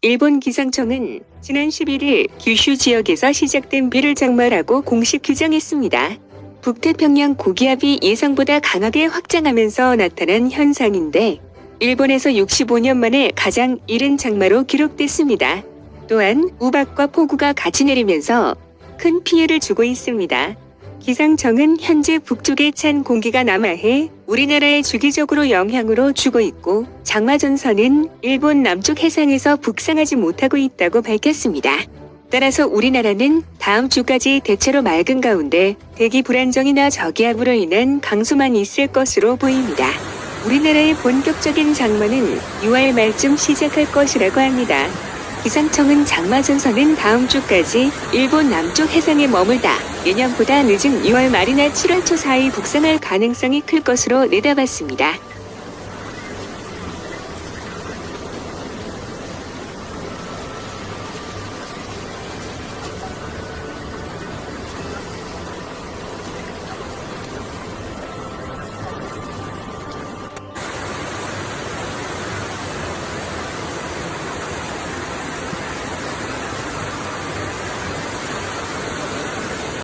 일본 기상청은 지난 11일 규슈 지역에서 시작된 비를 장마라고 공식 규정했습니다. 북태평양 고기압이 예상보다 강하게 확장하면서 나타난 현상인데 일본에서 65년 만에 가장 이른 장마로 기록됐습니다. 또한 우박과 폭우가 같이 내리면서 큰 피해를 주고 있습니다. 기상청은 현재 북쪽에 찬 공기가 남하해 우리나라에 주기적으로 영향으로 주고 있고 장마 전선은 일본 남쪽 해상에서 북상하지 못하고 있다고 밝혔습니다. 따라서 우리나라는 다음 주까지 대체로 맑은 가운데 대기 불안정이나 저기압으로 인한 강수만 있을 것으로 보입니다. 우리나라의 본격적인 장마는 6월 말쯤 시작할 것이라고 합니다. 기상청은 장마 전선은 다음 주까지 일본 남쪽 해상에 머물다 예년보다 늦은 6월 말이나 7월 초 사이 북상할 가능성이 클 것으로 내다봤습니다.